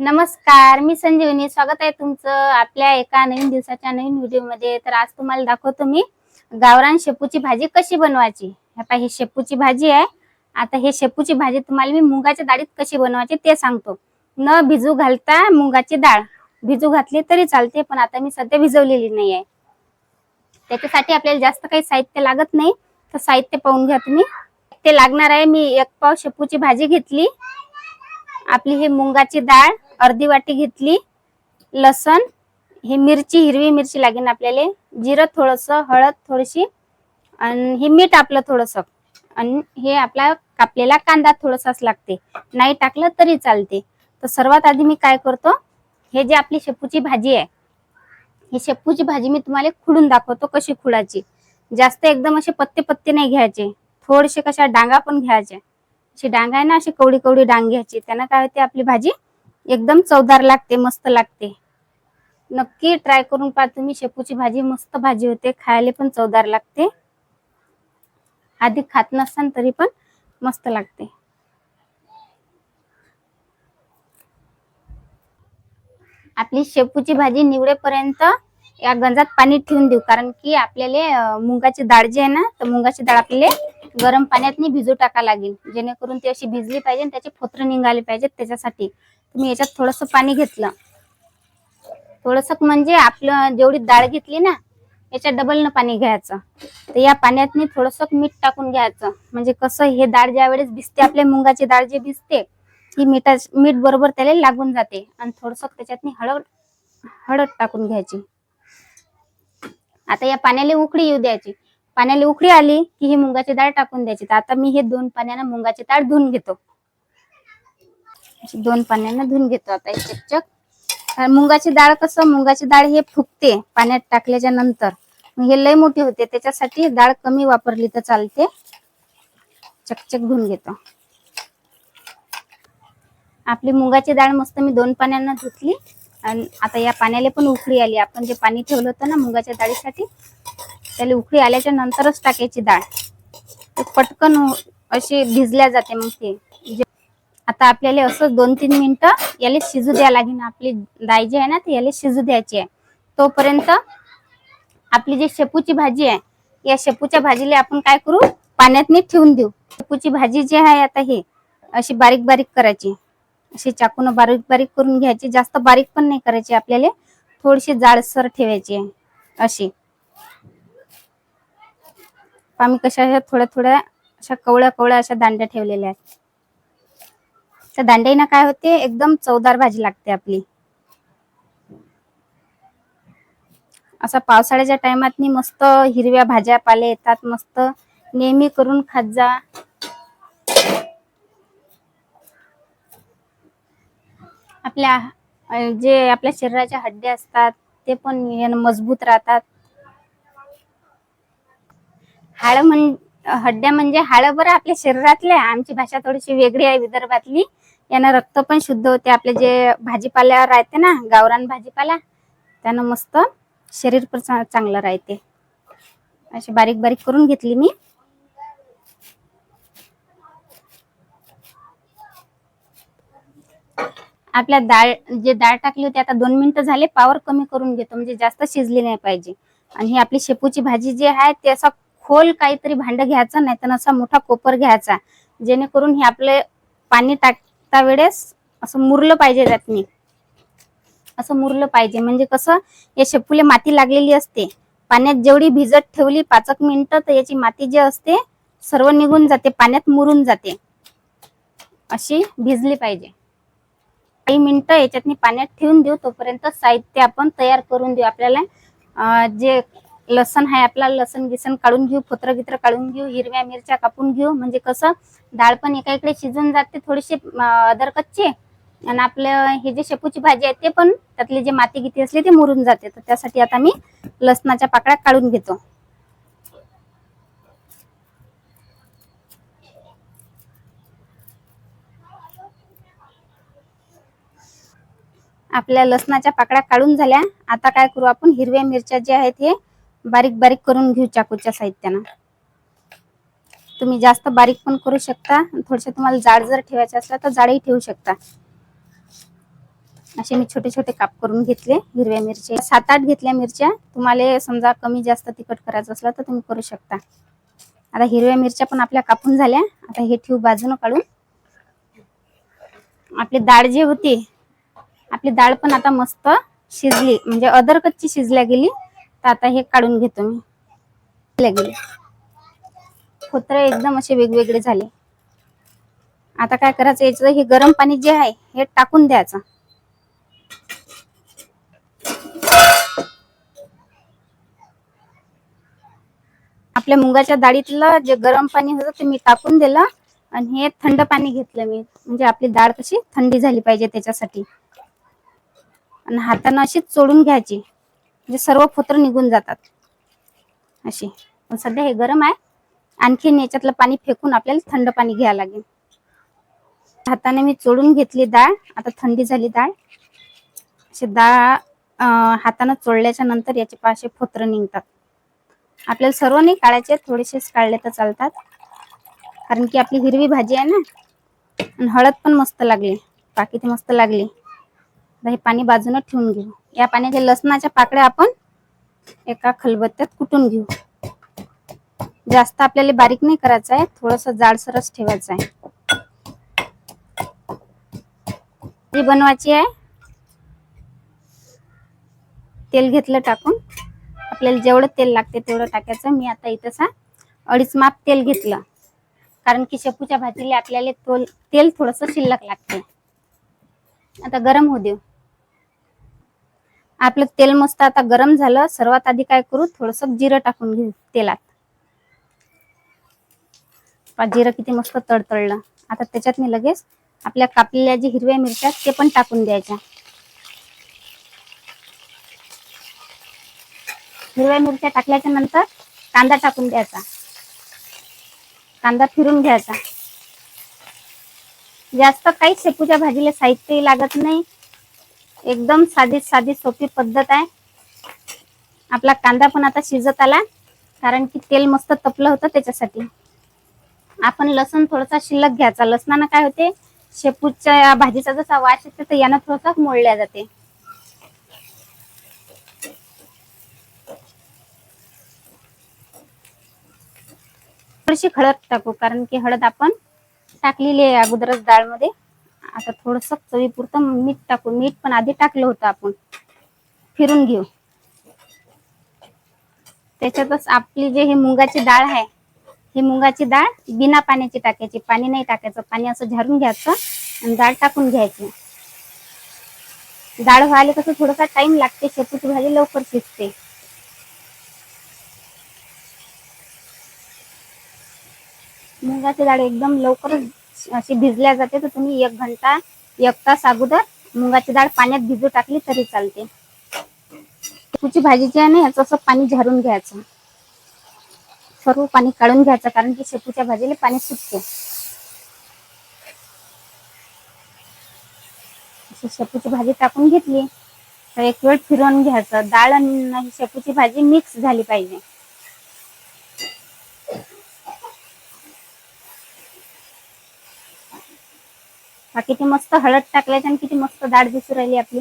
नमस्कार मी संजीवनी. स्वागत आहे तुमचं आपल्या एका नवीन दिवसाच्या नवीन व्हिडिओमध्ये. तर आज तुम्हाला दाखवतो मी गावरान शेपूची भाजी कशी बनवायची. आता ही शेपूची भाजी आहे. आता हे शेपूची भाजी तुम्हाला मी मुगाच्या डाळीत कशी बनवायची ते सांगतो. न भिजू घालता मुगाची डाळ. भिजू घातली तरी चालते पण आता मी सध्या भिजवलेली नाही आहे त्याच्यासाठी आपल्याला जास्त काही साहित्य लागत नाही. तर साहित्य पाहून घ्या तुम्ही. ते लागणार आहे मी एक पाव शेपूची भाजी घेतली. आपली ही मुंगाची डाळ. अर्धी वाटी घेतली लसण ही मिरची हिरवी मिरची लागेल आपल्याला. जिरं थोडस हळद थोडीशी आणि हे मीठ आपलं थोडस. आणि हे आपला कापलेला कांदा थोडासाच लागते. नाही टाकलं तरी चालते. तर सर्वात आधी मी काय करतो हे जे आपली शेपूची भाजी आहे ही शेपूची भाजी मी तुम्हाला खुडून दाखवतो कशी खुडायची. जास्त एकदम असे पत्ते पत्ते नाही घ्यायचे. थोडेसे कशा डांगा पण घ्यायचे. अशी डांगा आहे ना अशी कवडी कवडी डांग घ्यायची. त्यानं काय होते आपली भाजी एकदम चवदार लागते मस्त लागते. नक्की ट्राय करून पहा तुम्ही. शेपूची भाजी मस्त भाजी होते. खायला पण चवदार लागते. आधी खात नसताना तरी पण मस्त लागते. आपली शेपूची भाजी निवडेपर्यंत या गंजात पाणी ठेवून देऊ. कारण की आपल्याला मुंगाची मुगाची डाळ जी आहे ना तर मुगाची डाळ आपल्याला गरम पाण्यात भिजू टाका लागेल. जेणेकरून ती अशी भिजली पाहिजे आणि त्याचे फोत्र निघाले पाहिजेत त्याच्यासाठी. तुम्ही याच्यात थोडस पाणी घेतलं. थोडस म्हणजे आपलं जेवढी डाळ घेतली ना याच्या डबलनं पाणी घ्यायचं. तर या पाण्यात थोडस मीठ टाकून घ्यायचं. म्हणजे कसं हे डाळ ज्या वेळेस भिजते आपल्या मुगाची डाळ जे भिजते ही मिठा मीठ बरोबर त्याला लागून जाते. आणि थोडस त्याच्यात हळद हळद टाकून घ्यायची. आता या पाण्याला उकळी येऊ द्यायची. पाण्याला उकळी आली की ही मुंगाची डाळ टाकून द्यायची. तर आता मी हे दोन पाण्यानं मुंगाची डाळ धुवून घेतो. अशी दोन पाण्यानं धुवून घेतो आता हे चकचक कारण डाळ कसं मुगाची डाळ हे फुगते पाण्यात टाकल्याच्या नंतर. हे लय मोठी होते त्याच्यासाठी डाळ कमी वापरली तर चालते. चकचक धुवून घेतो. आपली मुगाची डाळ मस्त मी दोन पाण्यानं धुतली. आणि आता या पाण्याला पण उकळी आली. आपण जे पाणी ठेवलं होतं ना मुगाच्या डाळीसाठी त्याला उकळी आल्याच्या नंतरच टाकायची डाळ. पटकन अशी भिजल्या जाते मग ते. आता आपल्याला असं दोन तीन मिनिटं याला शिजू द्या लागेल. आपली डाळ जी आहे ना ती याला शिजू द्यायची आहे. तोपर्यंत आपली जी शेपूची भाजी आहे या शेपूच्या भाजीला आपण काय करू? पाण्यात नीट ठेवून देऊ. शेपूची भाजी जी आहे आता ही अशी बारीक बारीक करायची. अशी चाकून बारीक बारीक करून घ्यायची. जास्त बारीक पण नाही करायची आपल्याला. थोडीशी जाडसर ठेवायची आहे. अशी. आम्ही कशा थोड्या थोड्या अशा कवळ्या कवळ्या अशा दांड्या ठेवलेल्या आहेत. तर दांड्यानं काय होते? एकदम चवदार भाजी लागते आपली. असा पावसाळ्याच्या टायमात मस्त हिरव्या भाज्या पाले येतात मस्त नेहमी करून खात जा. आपल्या जे आपल्या शरीराच्या हड्ड्या असतात ते पण मजबूत राहतात. हाड म्हण हड्ड्या म्हणजे हाड बरं आपल्या शरीरातल्या आमची भाषा थोडीशी वेगळी आहे विदर्भातली. यानं रक्त पण शुद्ध होते. आपले जे भाजीपाल्यावर राहते ना गावरान भाजीपाला त्यानं मस्त शरीर पण चांगलं राहते. अशी बारीक बारीक करून घेतली मी. आपल्या डाळ जे डाळ टाकली होती आता दोन मिनिटं झाले. पावर कमी करून घेतो. म्हणजे जास्त शिजली नाही पाहिजे. आणि ही आपली शेपूची भाजी जी आहे ते असं खोल काहीतरी भांड घ्यायचं नाही तर असा मोठा कोपर घ्यायचा. जेणेकरून हे आपले पाणी टाकता वेळेस असं मुरलं पाहिजे त्यातनी. असं मुरलं पाहिजे. म्हणजे कसं या शेपूला माती लागलेली असते. पाण्यात जेवढी भिजत ठेवली पाच एक मिनिटं तर याची माती जी असते सर्व निघून जाते पाण्यात मुरून जाते. अशी भिजली पाहिजे. काही मिनिटं याच्यातनी पाण्यात ठेवून देऊ तोपर्यंत साहित्य आपण तयार करून देऊ. आपल्याला जे लसण आहे आपला लसण गिसण काढून घेऊ फोत्र गित्र काढून घेऊ हिरव्या मिरच्या कापून घेऊ. म्हणजे कसं डाळ पण एका इकडे शिजून जाते थोडीशी अदर कच्चे आणि आपलं हे जे शेपूची भाजी आहे ते पण त्यातली जे माती गिती असली ते मुरून जाते. तर त्यासाठी आता मी लसणाच्या पाकळ्या काढून घेतो. आपल्या लसणाच्या पाकळ्या काढून झाल्या. आता काय करू आपण? हिरव्या मिरच्या ज्या आहेत हे बारीक बारीक करून घेऊ चाकूच्या साहित्यानं. तुम्ही जास्त बारीक पण करू शकता थोडस तुम्हाला जाड जर ठेवायचे असेल तर जाडही ठेवू शकता. असे मी छोटे छोटे काप करून घेतले हिरव्या मिरच्या. सात आठ घेतल्या मिरच्या. तुम्हाला समजा कमी जास्त तिखट करायचं असलं तर तुम्ही करू शकता. आता हिरव्या मिरच्या पण आपल्या कापून झाल्या. आता हे ठेवू बाजूनं काढून. आपली डाळ जे होती आपली डाळ पण आता मस्त शिजली. म्हणजे अदर कच्ची शिजल्या गेली. तर आता हे काढून घेतो मी. गेले खोत्र एकदम असे वेगवेगळे झाले. आता काय करायचं याचं हे गरम पाणी जे आहे हे टाकून द्यायचं. आपल्या मुगाच्या डाळीतलं जे गरम पाणी होतं ते मी टाकून दिलं आणि हे थंड पाणी घेतलं मी. म्हणजे आपली डाळ कशी थंडी झाली पाहिजे त्याच्यासाठी. आणि हातानं अशीच चोळून घ्यायची. म्हणजे सर्व फोत्र निघून जातात. अशी. पण सध्या हे गरम आहे. आणखीन याच्यातलं पाणी फेकून आपल्याला थंड पाणी घ्यावं लागेल. हाताने मी चोडून घेतली डाळ. आता थंडी झाली डाळ. अशी डाळ हातानं चोळल्याच्या नंतर याचे पाशे फोत्र निघतात. आपल्याला सर्व नाही काढायचे थोडेसेच काढले तर चालतात. कारण की आपली हिरवी भाजी आहे ना. आणि हळद पण मस्त लागली. बाकी ती मस्त लागली. हे पाणी बाजूला ठेवून घेऊ. या पाण्याच्या लसणाच्या पाकळ्या आपण एका खलबत्त्यात कुटून घेऊ. जास्त आपल्याला बारीक नाही करायचं आहे थोडस जाडसरच ठेवायचं आहे. ही बनवायची आहे तेल घेतलं टाकून. आपल्याला जेवढं तेल लागते तेवढं टाकायचं. मी आता इथंसा अडीच माप तेल घेतलं. कारण की शेपूच्या भाजीला आपल्याला तेल थोडस शिल्लक लागते. आता गरम होऊ देऊ. आपलं तेल मस्त आता गरम झालं. सर्वात आधी काय करू? थोडस जिरं टाकून घेऊ तेलात. जिरं किती मस्त तडतडलं. आता त्याच्यात मी लगेच आपल्या कापलेल्या जे हिरव्या मिरच्या आहेत, ते पण टाकून द्यायच्या. हिरव्या मिरच्या टाकल्याच्या नंतर कांदा टाकून द्यायचा. कांदा फिरून घ्यायचा. जास्त काही शेपूच्या भाजीला साहित्यही लागत नाही. एकदम साधी साधी सोपी पद्धत आहे. आपला कांदा पण आता शिजत आला कारण की तेल मस्त तपलं होतं त्याच्यासाठी. आपण लसण थोडासा शिल्लक घ्यायचा. लसणानं काय होते शेपूच्या भाजीचा जसा वास येते तर यानं थोडासा मोडल्या जाते. थोडीशी हळद टाकू कारण की हळद आपण टाकलेली आहे अगोदरच डाळमध्ये. आता थोडस चवीपुरतं मीठ टाकू. मीठ पण आधी टाकलं होतं आपण. फिरून घेऊ. त्याच्यातच आपली जे हे मुगाची डाळ आहे ही मुगाची डाळ बिना पाण्याची टाकायची. पाणी नाही टाकायचं. पाणी असं झारून घ्यायचं आणि डाळ टाकून घ्यायची. डाळ व्हायला कसं थोडासा टाइम लागते. शेपूची भाजी लवकर शिजते. मुगाची डाळ एकदम लवकरच अशी भिजल्या जाते तर तुम्ही एक घंटा एक तास अगोदर मुगाची डाळ पाण्यात भिजू टाकली तरी चालते. तुझी भाजी जी आहे ना याचं असं पाणी झारून घ्यायचं. सर्व पाणी काढून घ्यायचं कारण की शेपूच्या भाजीला पाणी सुटते. शेपूची भाजी टाकून घेतली तर एक वेळ फिरवून घ्यायचं. डाळ आणि शेपूची भाजी मिक्स झाली पाहिजे. हा किती मस्त हळद टाकल्याच्या आणि किती मस्त डाळ दिसू राहिली आपली.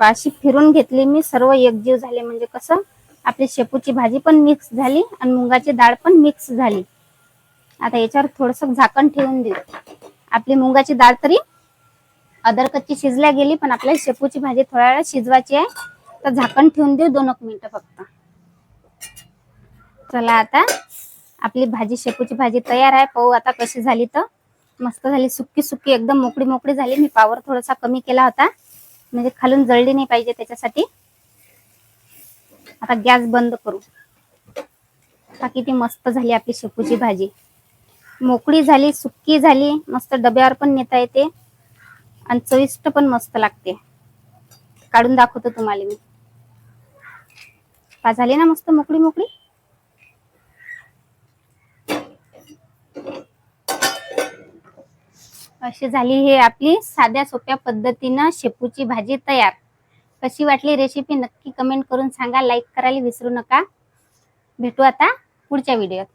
अशी फिरून घेतली मी सर्व एकजीव झाले. म्हणजे कसं आपली शेपूची भाजी पण मिक्स झाली आणि मुगाची डाळ पण मिक्स झाली. आता याच्यावर थोडस झाकण ठेवून देऊ. आपली मुगाची डाळ तरी अदरकच्ची शिजल्या गेली पण आपल्याला शेपूची भाजी थोड्या वेळा शिजवायची आहे. तर झाकण ठेवून देऊ दोन एक मिनिटं फक्त. चला आता. आपली भाजी शेपूची भाजी तयार आहे. पाहू आता कशी झाली तर. मस्त झाली. सुक्की सुकी एकदम मोकळी मोकळी झाली. मी पावर थोडासा कमी केला होता. म्हणजे खालून जळली नाही पाहिजे त्याच्यासाठी. आता गॅस बंद करू. आता किती मस्त झाली आपली शेपूची भाजी. मोकळी झाली सुक्की झाली. मस्त डब्यावर पण नेता येते. आणि चविष्ट पण मस्त लागते. काढून दाखवतो तुम्हाला मी. पा झाली ना मस्त मोकळी मोकळी? अशी झाली हे आपली? साध्या सोप्या पद्धतीनं शेपूची भाजी तयार. कशी वाटली रेसिपी नक्की कमेंट करून सांगा. लाईक करायला विसरू नका. भेटू आता पुढच्या व्हिडिओत